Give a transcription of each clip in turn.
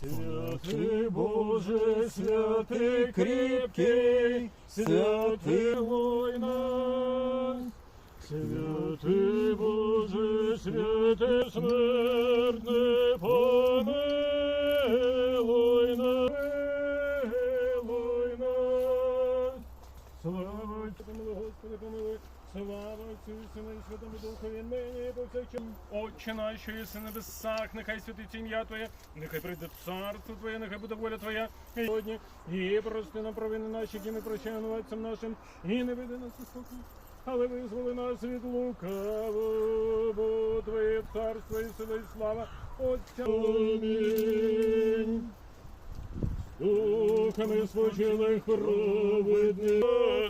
Святий Боже, святий кріпкий, святий война. Святий Боже, святий смертне, і Святому Духові, нині і. Отче наш, що єси небесах, нехай святиться ім'я Твоє, нехай прийде царство Твоє, нехай буде воля Твоя і сьогодні. І прости нам провини наші, які ми прощаємо нашим, і не веди нас у спокій. Але визволи нас від лукавого, Твоє царство і сила і слава Отця. Амінь. Духами спочили хоровидні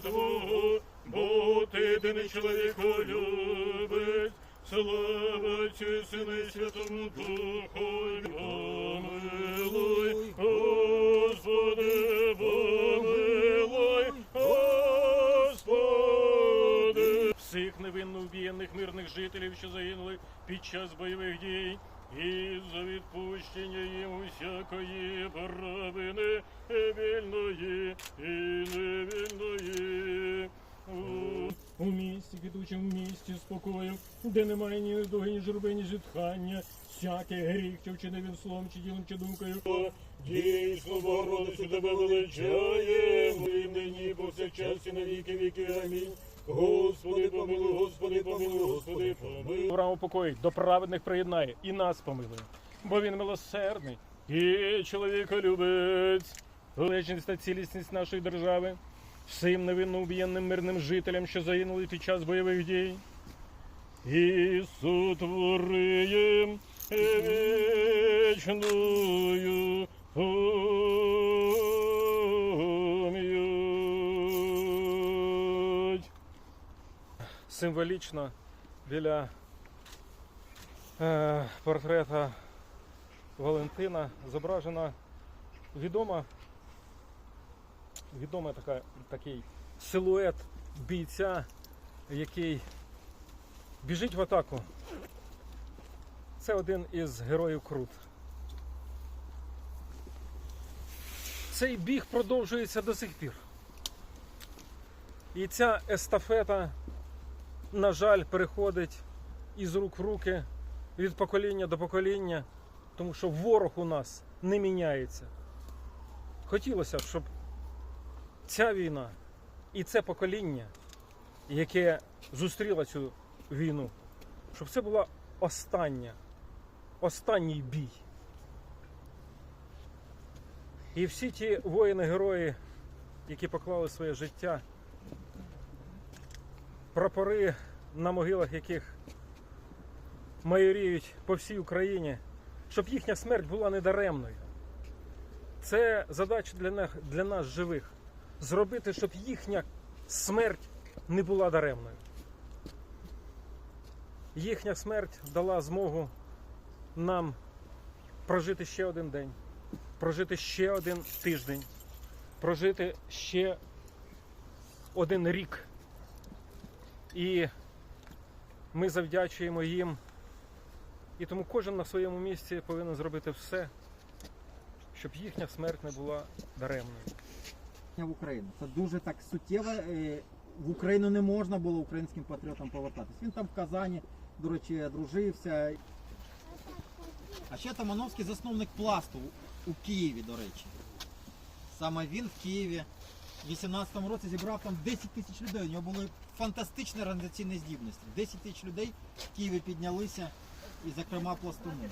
Твого, бо ти не чоловіку любить, слава і Сину і Святому Духу, помилуй, Господи, помилуй, Господи. Всіх невинно вбієних мирних жителів, що загинули під час бойових дій, і за відпущення їм усякої провини вільної і невільної. У- місті, квітучому місті спокою, де немає ні недуги, ні журби, ні зітхання, всякий гріх, що вчинив він словом, чи ділом, чи думкою. Дійсно, Богородицю тебе величаємо, і нині, повсякчас, і на віки віки. Амінь. Господи, помилуй, Господи, помилуй, Господи, помилуй. Авраам упокоїть, до праведних приєднає і нас помилує, бо він милосердний і чоловіка любить. Величність та цілісність нашої держави, всім невинно убієнним мирним жителям, що загинули під час бойових дій. І сотвориєм пом'ють. Символічно біля е, портрета Валентина зображена відома, відома така, такий силует бійця, який біжить в атаку. Це один із героїв Крут. Цей біг продовжується до сих пір. І ця естафета, на жаль, переходить із рук в руки від покоління до покоління, тому що ворог у нас не міняється. Хотілося б, щоб ця війна і це покоління, яке зустріло цю війну, щоб це була остання, останній бій. І всі ті воїни-герої, які поклали своє життя, прапори на могилах яких майоріють по всій Україні, щоб їхня смерть була недаремною. Це задача для нас, для нас живих. Зробити, щоб їхня смерть не була даремною. Їхня смерть дала змогу нам прожити ще один день, прожити ще один тиждень, прожити ще один рік. І ми завдячуємо їм. І тому кожен на своєму місці повинен зробити все, щоб їхня смерть не була даремною. В Україну. Це дуже так суттєво. Е, В Україну не можна було українським патріотам повертатись. Він там в Казані, до речі, одружився. А ще Тамановський засновник пласту у Києві, до речі. Саме він в Києві в 18-му році зібрав там 10 тисяч людей. У нього були фантастичні організаційні здібності. 10 тисяч людей в Києві піднялися, і, зокрема, пластуни.